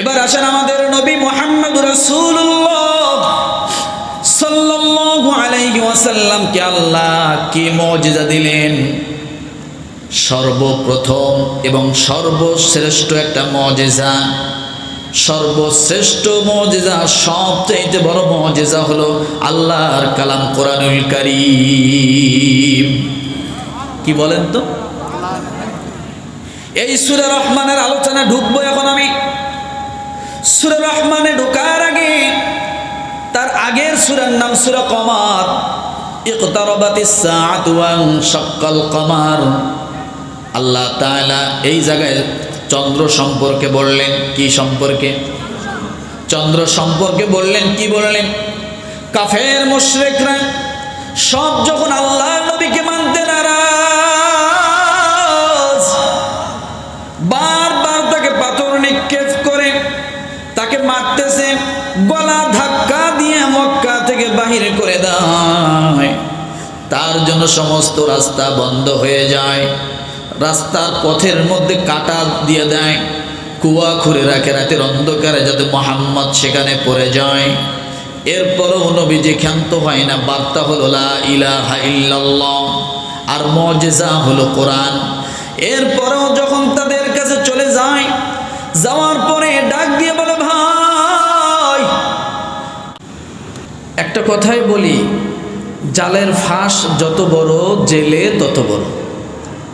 এবার আসেন আমাদের নবী মোহাম্মদ ওয়াসাল্লামকে আল্লাহ কি মুজিজা দিলেন? সর্বপ্রথম এবং সর্বশ্রেষ্ঠ একটা মজেজা। সর্বশ্রেষ্ঠ মজেজা, সবচাইতে বড় মজেজা হলো আল্লাহর কালাম কোরআনুল কারীম। কি বলেন তো? এই সুরে রহমানের আলোচনা ঢুকবো এখন আমি। সুরে রহমানে ঢোকার আগে, তার আগের সুরের নাম সুরা কমার। আল্লাহ তাআলা এই জায়গায় চন্দ্র সম্পর্কে বললেন, কি সম্পর্কে? চন্দ্র সম্পর্কে বললেন, কি বললেন? কাফের, মুশরিকরা সব যখন আল্লাহ নবীকে মানতে তার জন্য সমস্ত রাস্তা বন্ধ হয়ে যায়। রাস্তার পথের মধ্যে কাটা দিয়ে দেয়। কুয়া খুঁড়ে রাখে রাতের অন্ধকারে যাতে মোহাম্মদ সেখানে পড়ে যায়। এরপরও নবীজি ক্ষান্ত হয় না। বার্তা হলো, লা আর মজেজা হলো, কোরআন। এরপরেও যখন তাদের কাছে চলে যায়, যাওয়ার পরে ডাক দিয়ে বলে, ভাই, একটা কথাই বলি জালের ফাঁস যত বড়, জেলে তত বড়।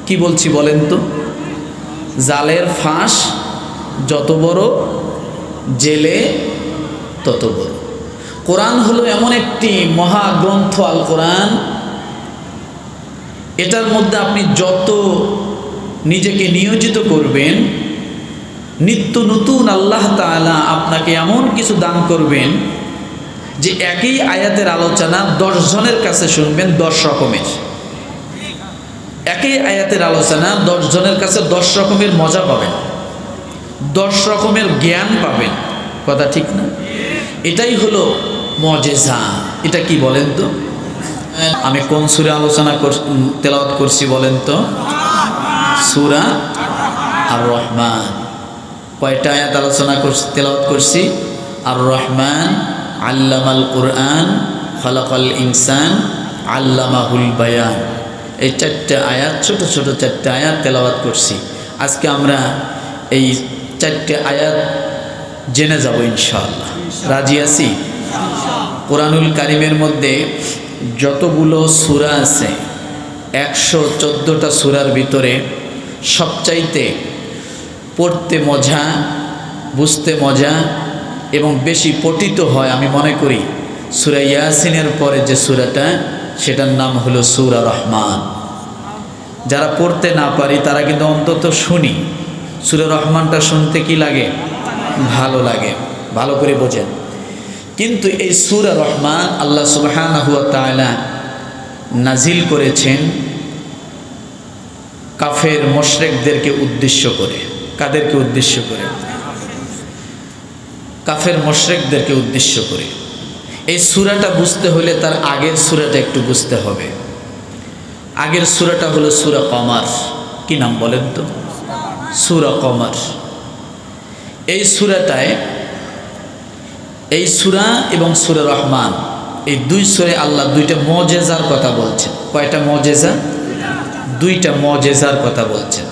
কি বলছি বলেন তো? জালের ফাঁস যত বড়, জেলে তত বড়। কোরআন হলো এমন একটি মহাগ্রন্থ আল কোরআন এটার মধ্যে আপনি যত নিজেকে নিয়োজিত করবেন, নিত্য নতুন আল্লাহ তাআলা আপনাকে এমন কিছু দান করবেন যে একই আয়াতের আলোচনা জনের কাছে শুনবেন দশ রকমের। একই আয়াতের আলোচনা জনের কাছে দশ রকমের মজা পাবেন। দশ রকমের জ্ঞান পাবেন। কথা ঠিক না? এটাই হলো মজেজা। এটা কি বলেন তো? আমি কোন সুরে আলোচনা তেলাওয়াত করছি বলেন তো? সুরা আর রহমান কয়টা আয়াত আলোচনা করছি, তেলাওয়াত করছি? আর রহমান আল্লামাল কোরআন, খলাকাল ইনসান, আল্লামাহুল বায়ান। এই চারটে আয়াত, ছোট ছোট চারটে আয়াত তেলাওয়াত করছি। আজকে আমরা এই চারটে আয়াত জেনে যাব ইনশাআল্লাহ। রাজি আছি? কোরআনুল কারিমের মধ্যে যতগুলো সুরা আছে, একশো চোদ্দোটা সুরার ভিতরে সবচাইতে পড়তে মজা, বুঝতে মজা এবং বেশি পঠিত হয়, আমি মনে করি, সুরা ইয়াসিনের পরে যে সুরাটা, সেটার নাম হলো সুরা রহমান। যারা পড়তে না পারি, তারা কিন্তু অন্তত শুনি। সুরা রহমানটা শুনতে কি লাগে? ভালো লাগে, ভালো করে বোঝেন। কিন্তু এই সুরা রহমান আল্লাহ সুবাহান হুয়া নাজিল করেছেন কাফের, মোশরেকদেরকে উদ্দেশ্য করে। কাদেরকে উদ্দেশ্য করে? কাফের মোশরেকদেরকে উদ্দেশ্য করে। এই সুরাটা বুঝতে হলে তার আগের সুরাটা একটু বুঝতে হবে। আগের সুরাটা হলো সুরা কমার। কি নাম বলেন তো? সুরা কমার। এই সুরাটায়, এই সুরা এবং সুরা রহমান, এই দুই সুরে আল্লাহ দুইটা মজেজার কথা বলছেন। কয়টা মজেজা? দুইটা মজেজার কথা বলছেন।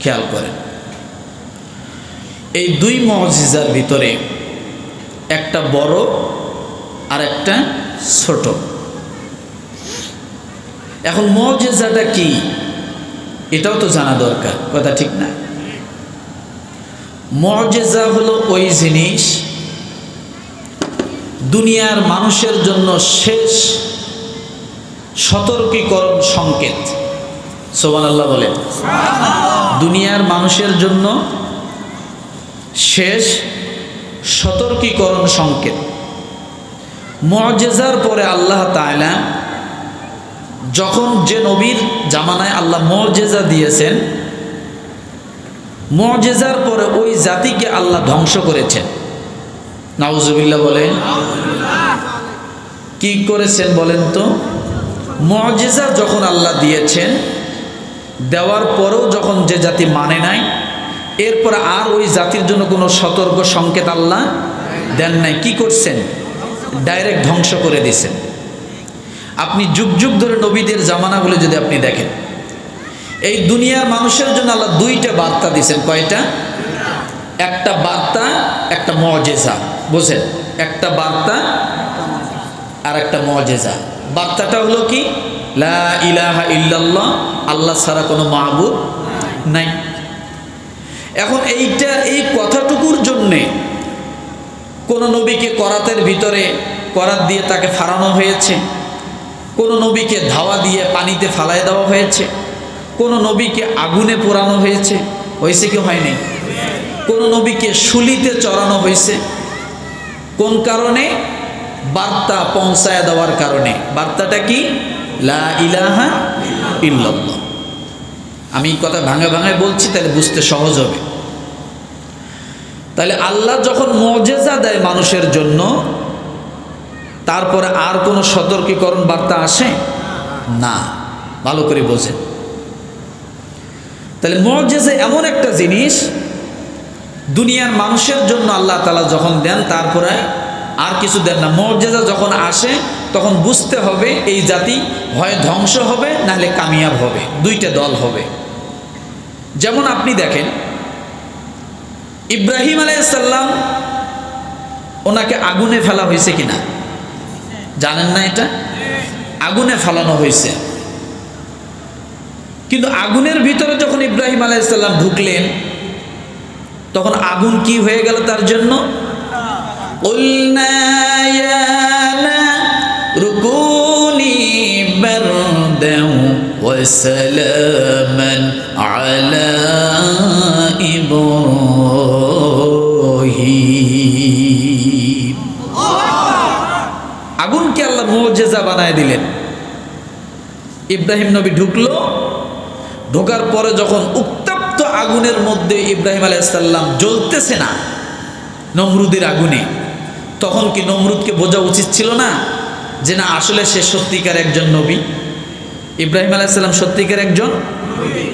খেয়াল করেন। এই দুই মজেজার ভিতরে একটা বড় আর একটা ছোট। এখন মজেজাটা কি? এটাও তো জানা দরকার, কথা ঠিক না। মজেজা হলো ওই জিনিস দুনিয়ার মানুষের জন্য শেষ সতর্কীকরণ সংকেত। সোমান আল্লাহ বলেন। দুনিয়ার মানুষের জন্য শেষ সতর্কীকরণ সংকেত। মজেজার পরে আল্লাহ তায়লা যখন যে নবীর জামানায় আল্লাহ মজেজা দিয়েছেন, মজেজার পরে ওই জাতিকে আল্লাহ ধ্বংস করেছেন। নাউজুবিল্লাহ বলেন। কি করেছেন বলেন তো? মজেজা যখন আল্লাহ দিয়েছেন, দেওয়ার পরেও যখন যে জাতি মানে নাই এরপর আর ওই জাতির জন্য কোনো সতর্ক সংকেত আল্লাহ দেন নাই। কি করছেন? ডাইরেক্ট ধ্বংস করে দিছেন আপনি যুগ যুগ ধরে নবীদের জামানাগুলো যদি আপনি দেখেন, এই দুনিয়ার মানুষের জন্য আল্লাহ দুইটা বার্তা দিছেন কয়টা? একটা বার্তা, একটা মজেজা। বোঝেন একটা বার্তা আর একটা মজেজা। বার্তাটা হলো কি? লা ইলাহা ইল্লাল্লাহ, আল্লাহ ছাড়া কোনো মাহবুব নাই। এখন এইটা, এই কথাটুকুর জন্যে কোনো নবীকে করাতের ভিতরে করাত দিয়ে তাকে ফাড়ানো হয়েছে, কোনো নবীকে ধাওয়া দিয়ে পানিতে ফালায় দেওয়া হয়েছে, কোনো নবীকে আগুনে পোড়ানো হয়েছে হয়েছে কি হয়নি? কোনো নবীকে শুলিতে চড়ানো হয়েছে, কোন কারণে? বার্তা পৌঁছায় দেওয়ার কারণে। বার্তাটা কি? লা ইলাহা ইল্লাল্লাহ। আমি কথা ভাঙা ভাঙায় বলছি, তাহলে বুঝতে সহজ হবে। তাহলে আল্লাহ যখন মজেজা দেয় মানুষের জন্য, তারপরে আর কোনো সতর্কীকরণ বার্তা আসে? না। ভালো করে বোঝেন। তাহলে মজেজা এমন একটা জিনিস, দুনিয়ার মানুষের জন্য আল্লাহ তালা যখন দেন, তারপরে আর কিছু দেন না। মর্যাদা যখন আসে, তখন বুঝতে হবে এই জাতি হয় ধ্বংস হবে, নাহলে কামিয়াব হবে। দুইটা দল হবে। যেমন আপনি দেখেন, ইব্রাহিম আলাইসাল্লাম ওনাকে আগুনে ফেলা হয়েছে কিনা? জানেন না এটা? আগুনে ফেলানো হয়েছে। কিন্তু আগুনের ভিতরে যখন ইব্রাহিম আলাইসাল্লাম ঢুকলেন, তখন আগুন কি হয়ে গেল তার জন্য? রুকুনি বর্দেউ ওয়াসালামান على إبراهيم আগুনকে আল্লাহ মোজেজা বানায় দিলেন ইব্রাহিম নবী ঢুকলো ঢোকার পরে যখন উত্তপ্ত আগুনের মধ্যে ইব্রাহিম আলাইসাল্লাম জ্বলতেছে না নমরুদের আগুনে তখন কি নমরুদকে বোঝা উচিত ছিল না যে না আসলে সে সত্যিকার একজন নবী ইব্রাহিম আলাইসাল্লাম সত্যিকার একজন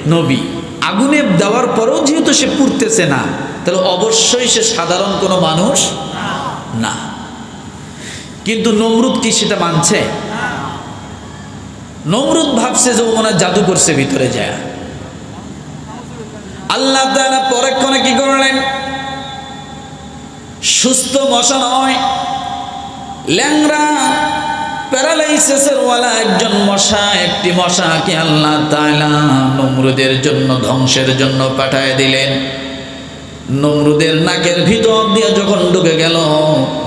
নবী। আগুনে দেওয়ার পরেও যেহেতু সে পুড়তেছে না, তাহলে অবশ্যই সে সাধারণ কোনো মানুষ না। কিন্তু নমরুদ কি সেটা মানছে? নমরুদ ভাবছে যে ও মনে জাদু করছে ভিতরে যায়। আল্লাহ তাআলা পরক্ষণে কি করলেন? সুস্থ মশা নয় ল্যাংরা প্যারালাইসিসের ওয়ালা একজন মশা, একটি মশাকে আল্লাহ তাআলা নমরুদের জন্য, ধ্বংসের জন্য পাঠায় দিলেন। নমরুদের নাকের ভিতর দিয়ে যখন ঢুকে গেল,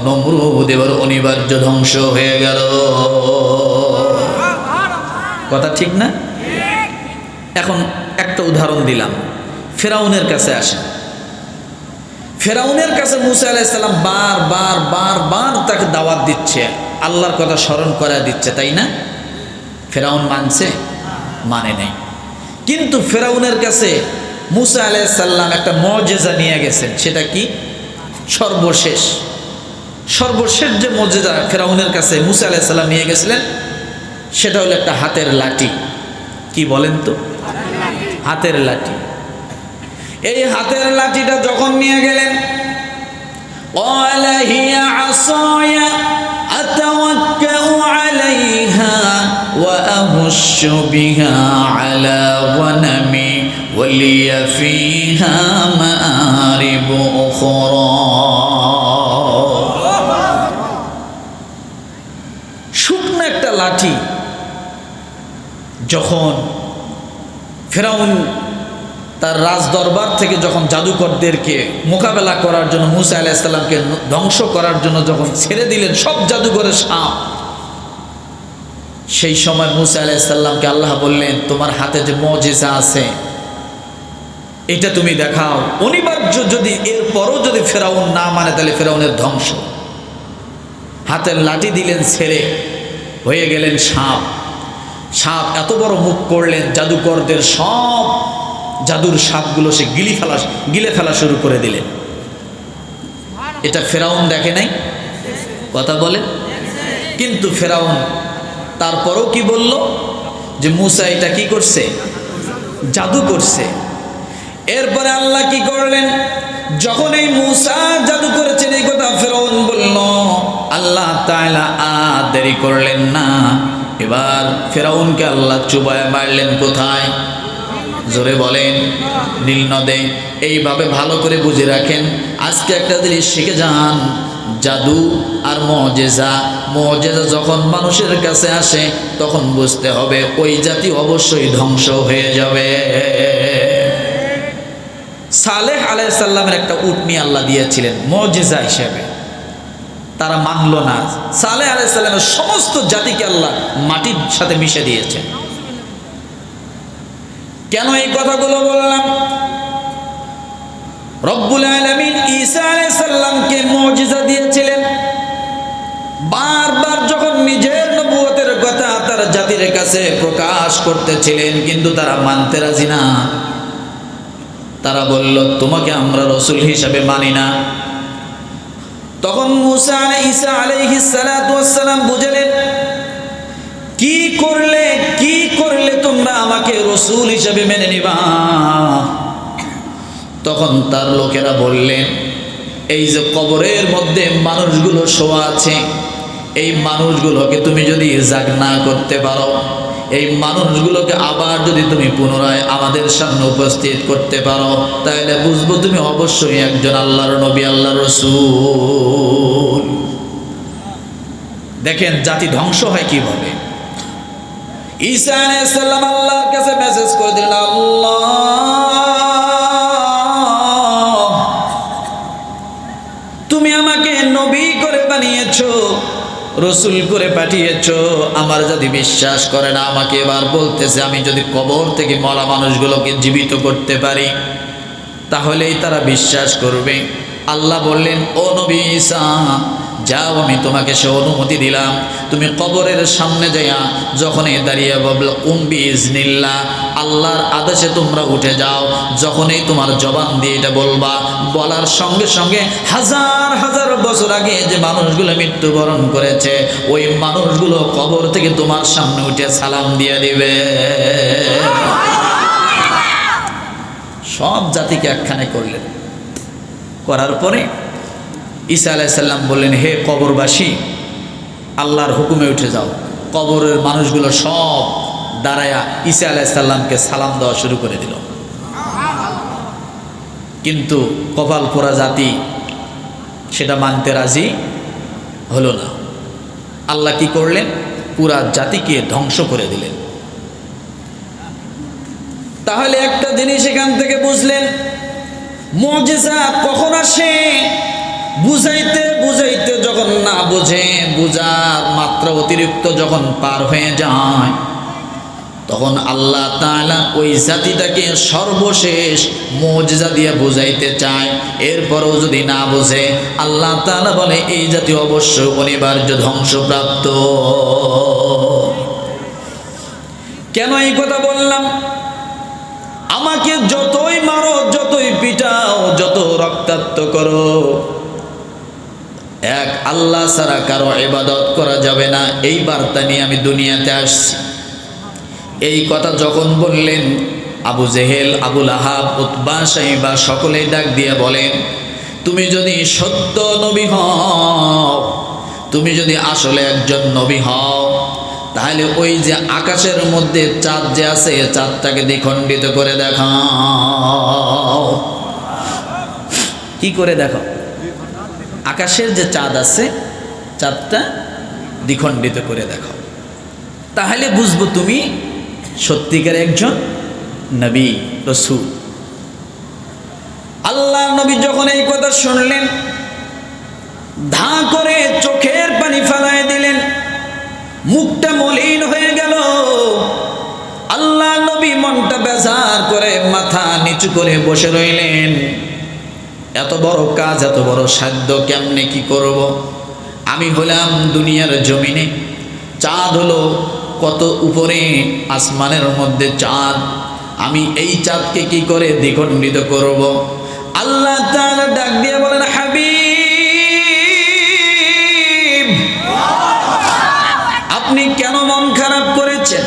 নমরুদ এবার অনিবার্য ধ্বংস হয়ে গেল। কথা ঠিক না? এখন একটা উদাহরণ দিলাম। ফেরাউনের কাছে আসেন। ফেরাউনের কাছে মুসা আলাইসাল্লাম বার বার বার বার তাকে দাওয়াত দিচ্ছে। আল্লাহর কথা স্মরণ করা দিচ্ছে, তাই না? ফেরাউন মানছে? মানে নেই। কিন্তু ফেরাউনের কাছে মুসা আলাইসাল্লাম একটা মজেজা নিয়ে গেছেন। সেটা কি? সর্বশেষ। সর্বশেষ যে মজেজা ফেরাউনের কাছে মুসা আলাইসাল্লাম নিয়ে গেছিলেন, সেটা হলো একটা হাতের লাঠি। কি বলেন তো? হাতের লাঠি। এই হাতের লাঠিটা যখন নিয়ে গেলেন قال هي عصاي أتوكأ عليها وأهش بها على غنمي ولي فيها مآرب أخرى শুকনো একটা লাঠি যখন ফেরাউন তার রাজ দরবার থেকে যখন জাদুকরদেরকে মোকাবেলা করার জন্য মুসা আলাইসাল্লামকে ধ্বংস করার জন্য যখন ছেড়ে দিলেন সব জাদুঘরের সাপ, সেই সময় মুসা আলাইসাল্লামকে আল্লাহ বললেন, তোমার হাতে যে মজেজা আছে, এটা তুমি দেখাও। অনিবার্য যদি এরপরও যদি ফেরাউন না মানে তাহলে ফেরাউনের ধ্বংস। হাতের লাঠি দিলেন ছেড়ে, হয়ে গেলেন সাপ। সাপ এত বড় মুখ করলেন, জাদুকরদের সব জাদুর সাপগুলো সে গিলি ফেলা, গিলে ফেলা শুরু করে দিলেন এটা ফেরাউন দেখে নাই? কথা বলে? কিন্তু ফেরাউন তারপরও কি বলল? যে মুসা এটা কি করছে? জাদু করছে। এরপরে আল্লাহ কি করলেন? যখন এই মুসা জাদু করেছেন, এই কথা ফেরাউন বলল, আল্লাহ তাইলা আর দেরি করলেন না। এবার ফেরাউনকে আল্লাহ চুবায় মারলেন কোথায়? জোরে বলেন, নীল নদে, এইভাবে ভালো করে বুঝে রাখেন, আজকে একটা জিনিস শিখে যান, জাদু আর মজেজা। মজেজা যখন মানুষের কাছে আসে, তখন বুঝতে হবে ওই জাতি অবশ্যই ধ্বংস হয়ে যাবে। সালেহ আলাইসাল্লামের একটা উটনি আল্লাহ দিয়েছিলেন, মজেজা হিসেবে। তারা মানল না। সালেহ আলাইসাল্লামের সমস্ত জাতিকে আল্লাহ মাটির সাথে মিশে দিয়েছেন। কেন এই কথাগুলো বললাম? রব্বুল আলমিন ঈসা আলাইসাল্লামকে মজিজা দিয়েছিলেন। বারবার যখন নিজের নবুয়তের কথা তার জাতির কাছে প্রকাশ করতেছিলেন, কিন্তু তারা মানতে রাজি না। তারা বলল, তোমাকে আমরা রসুল হিসাবে মানি না। তখন মুসা ঈসা আলাইহিস সালাম বুঝলেন কি করলে কি করলে তোমরা আমাকে রসুল হিসেবে মেনে নিবা? তখন তার লোকেরা বললেন, এই যে কবরের মধ্যে মানুষগুলো শোয়া আছে, এই মানুষগুলোকে তুমি যদি জাগ না করতে পারো, এই মানুষগুলোকে আবার যদি তুমি পুনরায় আমাদের সামনে উপস্থিত করতে পারো, তাহলে বুঝব তুমি অবশ্যই একজন আল্লাহর নবী, আল্লাহর রসুল। দেখেন, জাতি ধ্বংস হয় কীভাবে? ঈসা আল্লাহর কাছে মেসেজ করে দিলেন, আল্লাহ, তুমি আমাকে নবী করে বানিয়েছো, রসুল করে পাঠিয়েছ। আমার যদি বিশ্বাস করে না, আমাকে এবার বলতেছে, আমি যদি কবর থেকে মরা মানুষগুলোকে জীবিত করতে পারি, তাহলেই তারা বিশ্বাস করবে। আল্লাহ বললেন, ও নবী ঈসা যাও, আমি তোমাকে সে অনুমতি দিলাম। তুমি কবরের সামনে যাইয়া যখনই দাঁড়িয়ে বলল উম্বি ইজনিল্লা আল্লাহর আদেশে তোমরা উঠে যাও। যখনই তোমার জবান দিয়ে এটা বলবা, বলার সঙ্গে সঙ্গে হাজার হাজার বছর আগে যে মানুষগুলো মৃত্যুবরণ করেছে, ওই মানুষগুলো কবর থেকে তোমার সামনে উঠে সালাম দিয়ে দিবে। সব জাতিকে একখানে করলেন। করার পরে ঈসা আলাইসাল্লাম বললেন, হে কবরবাসী, আল্লাহর হুকুমে উঠে যাও। কবরের মানুষগুলো সব দাঁড়ায়া ঈসা আলাইসাল্লামকে সালাম দেওয়া শুরু করে দিল। কিন্তু কপাল পোড়া জাতি সেটা মানতে রাজি হলো না। আল্লাহ কি করলেন? পুরা জাতিকে ধ্বংস করে দিলেন। তাহলে একটা জিনিস এখান থেকে বুঝলেন, মজেজা কখন আসে? বুঝাইতে বুঝাইতে যখন না বোঝে, বুঝার মাত্রা অতিরিক্ত যখন পার হয়ে যায়, তখন আল্লাহ তাআলা ওই জাতিটাকে সর্বশেষ মজা দিয়ে বুঝাইতে চায়। এরপরও যদি না বোঝে, আল্লাহ তাআলা বলে, এই জাতি অবশ্য অনিবার্য ধ্বংসপ্রাপ্ত। কেন এই কথা বললাম? আমাকে যতই মারো, যতই পিটাও, যত রক্তাক্ত করো এক, আল্লাহ ছাড়া কারও এবাদত করা যাবে না। এই বার্তা নিয়ে আমি দুনিয়াতে আসছি। এই কথা যখন বললেন, আবু জেহেল আবুল আহাব উতবা সাহিবা সকলেই ডাক দিয়ে বলেন, তুমি যদি সত্য নবী হও, তুমি যদি আসলে একজন নবী হও, তাহলে ওই যে আকাশের মধ্যে চাঁদ যে আছে চাঁদটাকে দ্বিখণ্ডিত করে দেখাও। কি করে দেখো আকাশের যে চাঁদ আছে, চাঁদটা দ্বিখণ্ডিত করে দেখো। তাহলে বুঝব তুমি সত্যিকার একজন নবী, রসুল। আল্লাহ নবী যখন এই কথা শুনলেন, ধা করে চোখের পানি ফেলায় দিলেন, মুখটা মলিন হয়ে গেল। আল্লাহ নবী মনটা বেজার করে মাথা নিচু করে বসে রইলেন। এত বড় কাজ, এত বড় সাধ্য, কেমনে কি করব। আমি হলাম দুনিয়ার জমিনে। চাঁদ হলো কত উপরে, আসমানের মধ্যে চাঁদ। আমি এই চাঁদকে কি করে দ্বিখণ্ডিত করব। আল্লাহ তাআলা ডাক দিয়ে বলেন, হাবিব! আপনি কেন মন খারাপ করেছেন?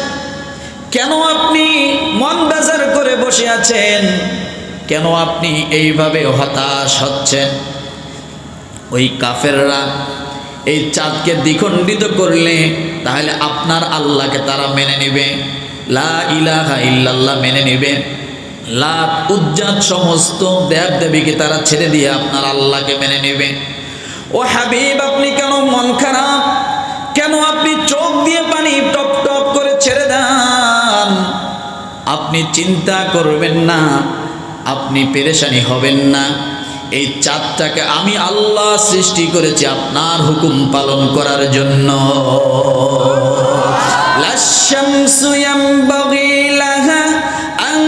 কেন আপনি মন বেজার করে বসে আছেন? কেন আপনি এইভাবে হতাশ হচ্ছেন? ওই কাফেররা এই চাঁদকে দ্বিখণ্ডিত করলে তাহলে আপনার আল্লাহকে তারা মেনে নেবে। লা ইলাহা ইল্লাল্লাহ মেনে নেবে। লাত উজ্জাত সমস্ত দেব দেবীকে তারা ছেড়ে দিয়ে আপনার আল্লাহকে মেনে নেবে। ও হাবিব, আপনি কেন মন খারাপ? কেন আপনি চোখ দিয়ে পানি টপ টপ করে ছেড়ে দেন? আপনি চিন্তা করবেন না। আপনি পেরেশানি হবেন না। এই চাঁদটাকে আমি আল্লাহ সৃষ্টি করেছি আপনার হুকুম পালন করার জন্য। লাশামসু ইয়ামবাগি লাহা আন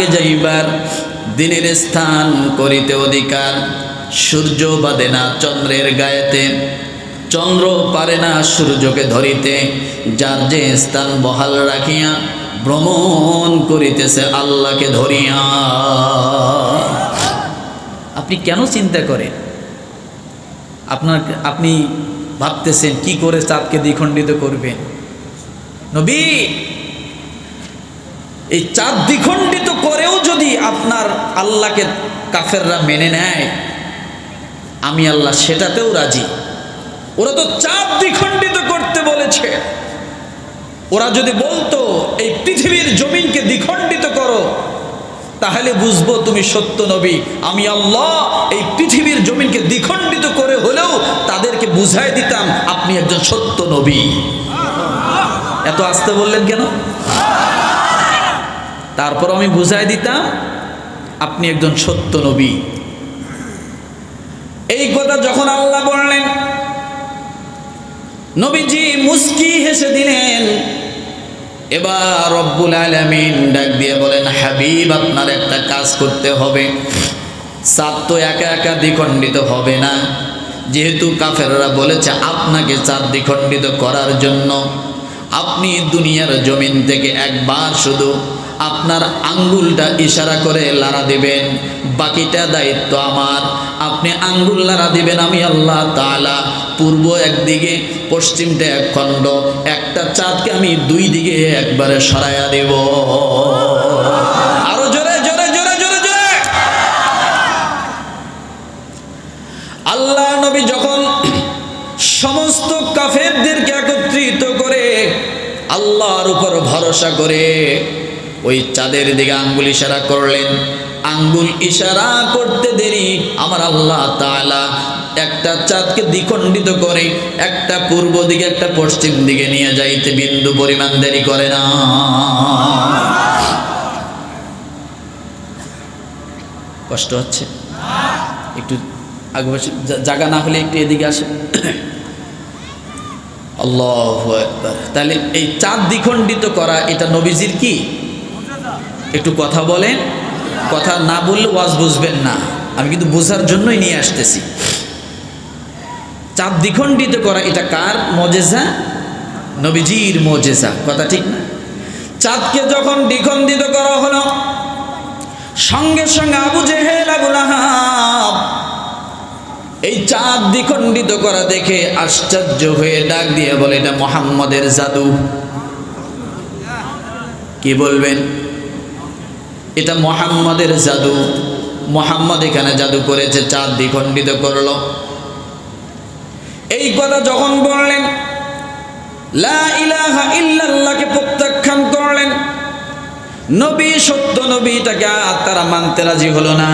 আগে যাইবার, দিনের স্থান করিতে অধিকার। সূর্য বাদে না চন্দ্রের গায়েতে, চন্দ্র পারে না সূর্যকে ধরিতে। যার যে স্থান বহাল রাখিয়া ভ্রমণ করিতেছে আল্লাহকে ধরিয়া। আপনি কেন চিন্তা করেন? আপনার, আপনি ভাবতেছেন কি করে চাঁদকে দ্বিখণ্ডিত করবেন? নবী! এই চাঁদ দ্বিখণ্ডিত করেও যদি আপনার আল্লাহকে কাফেররা মেনে নেয়, আমি আল্লাহ সেটাতেও রাজি। ওরা তো চাঁদ দ্বিখণ্ডিত করতে বলেছে। ওরা যদি বলতো, এই পৃথিবীর জমিনকে দ্বিখণ্ডিত করো, তাহলে বুঝব তুমি সত্য নবী। আমি আল্লাহ এই পৃথিবীর জমিনকে দ্বিখণ্ডিত করে হলেও তাদেরকে বুঝাই দিতাম, আপনি একজন সত্য নবী। এত আসতে বললেন কেন? তারপর আমি বুঝাই দিতাম, আপনি একজন সত্য নবী। এই কথা যখন আল্লাহ বললেন, নবীজি মুস্কি হেসে দিলেন। এবার রব্বুল আলমিন ডাক দিয়ে বলেন, হাবিব, আপনার একটা কাজ করতে হবে। চাঁদ তো একা একা দ্বিখণ্ডিত হবে না। যেহেতু কাফেররা বলেছে আপনাকে চাঁদ দ্বিখণ্ডিত করার জন্য, আপনি দুনিয়ার জমিন থেকে একবার শুধু আপনার আঙ্গুলটা ইশারা করে লাড়া দিবেন। বাকিটা দায়িত্ব আমার। আপনি আঙ্গুল লাড়া দিবেন আমি আল্লাহ তাআলা। পূর্ব একদিকে, পশ্চিমটা এক খণ্ড। একটা চাঁদকে আমি দুই দিকে একবারে সরাইয়া দেব। আরও জোরে জোরে জোরে জোরে জোরে। আল্লাহ নবী যখন সমস্ত কাফেরদেরকে একত্রিত করে আল্লাহর উপর ভরসা করে ওই চাঁদের দিকে আঙ্গুল ইশারা করলেন। আঙ্গুল ইশারা করতে দেরি। আমার আল্লাহ তাআলা একটা চাঁদকে দ্বিখণ্ডিত করে একটা পূর্ব দিকে, একটা পশ্চিম দিকে নিয়ে যাইতে বিন্দু পরিমাণ দেরি করে না। কষ্ট হচ্ছে? একটু আগে জায়গা না হলে একটু এদিকে আসে। আল্লাহ তাহলে এই চাঁদ দ্বিখণ্ডিত করা, এটা নবীজির কি? একটু কথা বলেন, কথা না বললে ওয়াজ বুঝবেন না। আমি কিন্তু বোঝার জন্যই নিয়ে আসতেছি। চাঁদ দ্বিখণ্ডিত করা, এটা কার মজেজা? নবীজির মজেজা। কথা ঠিক না? চাঁদকে যখন দ্বিখণ্ডিত করা হলো, সঙ্গে সঙ্গে আবু জেহেল, আবু লাহাব এই চাঁদ দ্বিখণ্ডিত করা দেখে আশ্চর্য হয়ে ডাক দিয়ে বলে, এটা মোহাম্মদের জাদু। কি বলবেন? এটা মোহাম্মদের জাদু। মোহাম্মদ এখানে জাদু করেছে চাঁদ দ্বিখণ্ডিত করল। এই কথা যখন বললেন প্রত্যাখ্যান করলেন, নবী সত্য নবী তাকে তারা মানতে রাজি হলো না।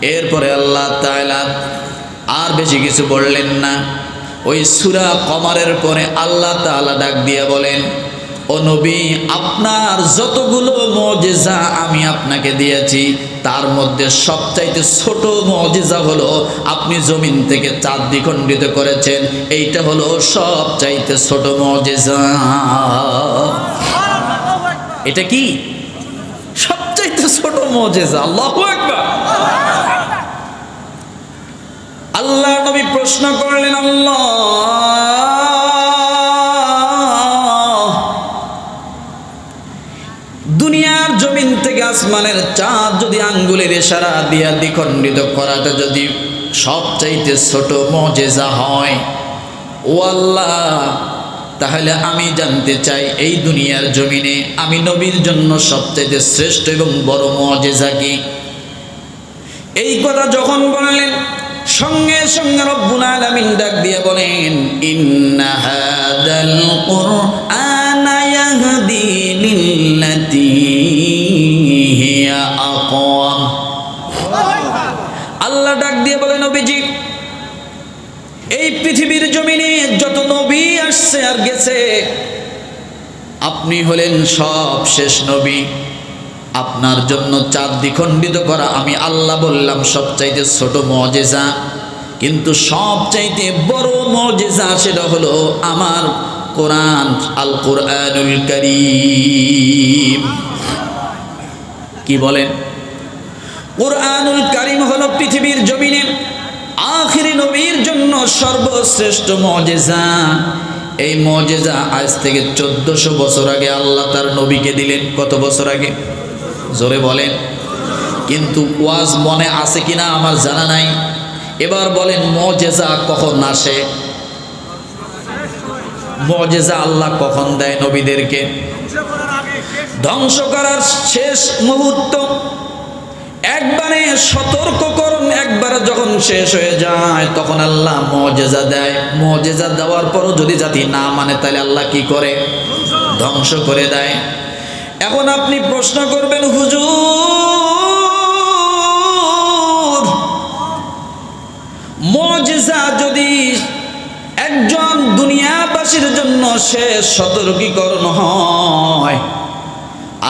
এরপরে আল্লাহ আর বেশি কিছু বললেন না। ওই সুরা কমারের পরে আল্লাহ তাআলা ডাক দিয়ে বলেন নবী, আপনার যতগুলো মজেজা আমি আপনাকে দিয়েছি, তার মধ্যে সবচাইতে ছোট মজেজা হলো, আপনি জমিন থেকে চাঁদ দ্বিখণ্ডিত করেছেন, এইটা হলো সবচাইতে ছোট মজেজা। এটা কি? সবচাইতে ছোট মজেজা, আল্লাহ একবার আল্লাহ নবী প্রশ্ন করলেন, আল্লাহ থেকে আসমানের চাঁদ যদি আঙ্গুলের ইশারা দিয়া দ্বিখণ্ডিত করাটা যদি সবচাইতে ছোট মজেজা হয়, ও আল্লাহ, তাহলে আমি জানতে চাই এই দুনিয়ার জমিনে আমি নবীর জন্য সবচাইতে শ্রেষ্ঠ এবং বড় মজেজা কি? এই কথা যখন বললেন, সঙ্গে সঙ্গে রব্বুল আলামিন ডাক দিয়ে বলেন, ইন্না হাদাল কুরআনা ইয়াহদি লিল্লাতী পৃথিবীর জমিনে যত নবী আসছে আর গেছে, আপনি হলেন সব শেষ নবী। আপনার জন্য চাঁদ দ্বিখণ্ডিত করা আমি আল্লাহ বললাম, সবচাইতে ছোট মজেজা। কিন্তু সবচাইতে বড় মজেজা সেটা হলো আমার কোরআন আল কোরআনুল করিম। কি বলেন? কোরআনুল কারিম হলো পৃথিবীর জমিনে আখিরি নবীর জন্য সর্বশ্রেষ্ঠ মজেজা। এই মজেজা আজ থেকে চোদ্দশো বছর আগে আল্লাহ তার নবীকে দিলেন। কত বছর আগে? জোরে বলেন। কিন্তু ওয়াজ মনে আছে কিনা আমার জানা নাই। এবার বলেন, মজেজা কখন আসে? মজেজা আল্লাহ কখন দেয় নবীদেরকে? ধ্বংস করার শেষ মুহূর্ত। একবারে সতর্ককরণ একবারে যখন শেষ হয়ে যায়, তখন আল্লাহ মজেজা দেয়। মজেজা দেওয়ার পরও যদি জাতি না মানে তাহলে আল্লাহ কি করে? ধ্বংস করে দেয়। এখন আপনি প্রশ্ন করবেন, হুজুর, মজেজা যদি একজন দুনিয়াবাসীর জন্য শেষ সতর্কীকরণ হয়,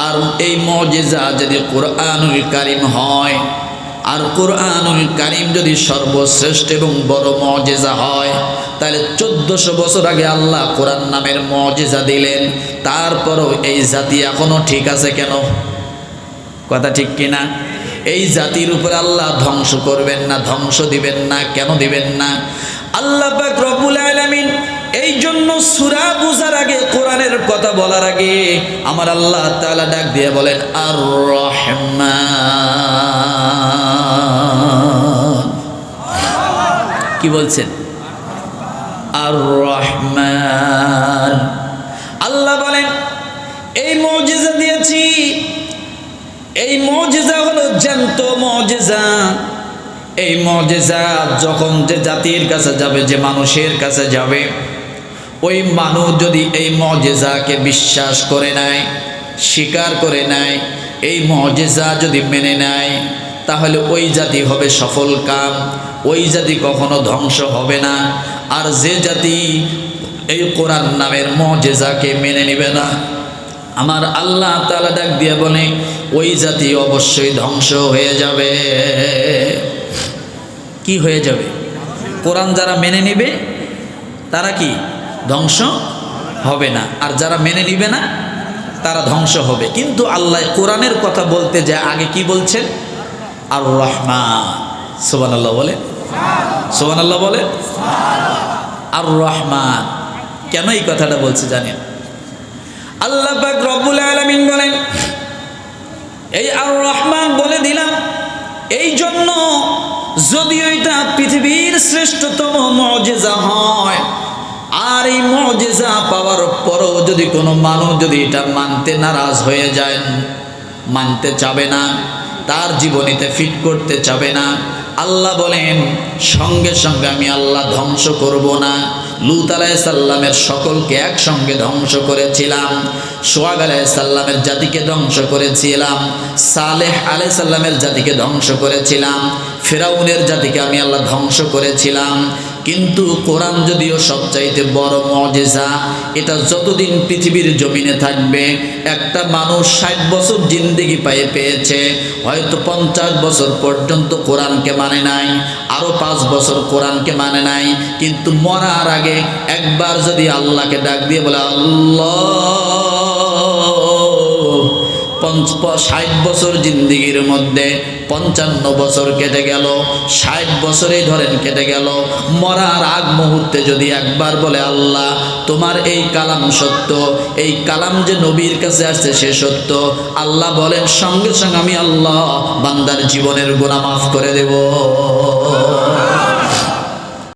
আর এই মজেজা যদি কোরআনুল কারিম হয় আর কোরআনুল কারিম যদি সর্বশ্রেষ্ঠ এবং বড় মজেজা হয়, তাহলে চোদ্দশো বছর আগে আল্লাহ কোরআন নামের মজেজা দিলেন, তারপরও এই জাতি এখনও ঠিক আছে কেন? কথা ঠিক কিনা? এই জাতির উপর আল্লাহ ধ্বংস করবেন না, ধ্বংস দিবেন না, কেন দিবেন না? আল্লাহ পাক রব্বুল আলামিন এই জন্য সুরা বুঝার আগে কোরআনের কথা বলার আগে আমার আল্লাহ তাআলা ডাক দিয়ে বলেন আর রহমান কি বলছেন? আর রহমান আল্লাহ বলেন, এই মজেজা দিয়েছি। এই মজেজা হলো জ্যান্ত মজেজা। এই মজেজা যখন যে জাতির কাছে যাবে, যে মানুষের কাছে যাবে ওই মানুষ যদি এই মজেজাকে বিশ্বাস করে নেয় স্বীকার করে নেয় এই মজেজা যদি মেনে নেয়, তাহলে ওই জাতি হবে সফল কাম, ওই জাতি কখনো ধ্বংস হবে না, আর যে জাতি এই কোরআন নামের মজেজাকে মেনে নেবে না। আমার আল্লাহ তালা ডাক দিয়ে বলে, ওই জাতি অবশ্যই ধ্বংস হয়ে যাবে। কি হয়ে যাবে? কোরআন যারা মেনে নিবে, তারা কি? ধ্বংস হবে না। আর যারা মেনে নিবে না, তারা ধ্বংস হবে। কিন্তু আল্লাহ কোরআনের কথা বলতে যে আগে কি বলছেন? আর রহমান সোবান আল্লাহ বলে সোবান আল্লাহ বলে আর রহমান কেন এই কথাটা বলছে জানেন? আল্লাহ পাক রব্বুল আলামিন বলেন, এই আর রহমান বলে দিলাম, এই জন্য যদি ওইটা পৃথিবীর শ্রেষ্ঠতম মজেজা হয় আর এই মজেজা পাওয়ার পরও যদি কোনো মানুষ যদি এটা মানতে নারাজ হয়ে যায়, মানতে চাবে না, তার জীবনীতে ফিট করতে চাবে না, আল্লাহ বলেন, সঙ্গে সঙ্গে আমি আল্লাহ ধ্বংস করব না। লুত আলাইসাল্লামের সকলকে একসঙ্গে ধ্বংস করেছিলাম সোয়াগ আলাইসাল্লামের জাতিকে ধ্বংস করেছিলাম, সালেহ আলাইসাল্লামের জাতিকে ধ্বংস করেছিলাম ফেরাউনের জাতিকে আমি আল্লাহ ধ্বংস করেছিলাম। কিন্তু কোরআন যদিও সবচাইতে বড় মজেজা, এটা যতদিন পৃথিবীর জমিনে থাকবে, একটা মানুষ ষাট বছর জিন্দিগি পায়ে পেয়েছে, হয়তো পঞ্চাশ বছর পর্যন্ত কোরআনকে মানে নাই আরও পাঁচ বছর কোরআনকে মানে নাই, কিন্তু মরার আগে একবার যদি আল্লাহকে ডাক দিয়ে বলে, আল্লাহ! ষাট বছর জিন্দিগির মধ্যে পঞ্চান্ন বছর কেটে গেল। ষাট বছরেই ধরেন কেটে গেল। মরার আগ মুহূর্তে যদি একবার বলে, আল্লাহ, তোমার এই কালাম সত্য, এই কালাম যে নবীর কাছে আসছে সে সত্য। আল্লাহ বলেন, সঙ্গে সঙ্গে আমি আল্লাহ বান্দার জীবনের গুণা মাফ করে দেব।